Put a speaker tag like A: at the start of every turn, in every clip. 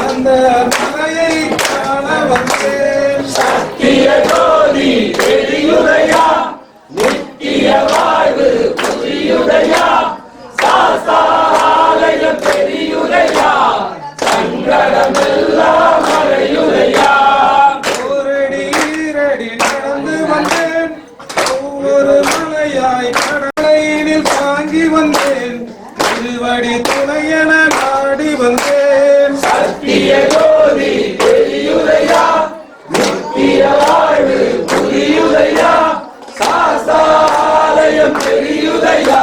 A: அந்த மலையை காண வந்தேன்
B: சத்திய ஜோதி வெளியுடையா நித்திய வாழ்வு புலியுடையா சாசாலய பெரியுடையா சங்கடமெல்லாம் மழையுடையா
A: ஓரடி ஈரடி நடந்து வந்தேன். ஒவ்வொரு மலையாய் நட துணையென நாடி வந்தேன்
B: சத்திய ஜோதி தெரியுதையா நித்திய வாழ்வு புரியுதையா? சாஸ்தாலயம் தெரியுதையா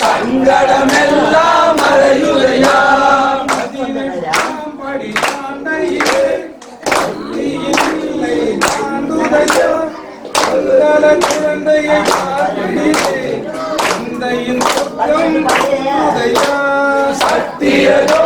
B: சங்கடமெல்லாம் மறையுதையா
A: குழந்தையை தந்தையின் போதையா சத்திய
B: ஜோதி தெரியுதையா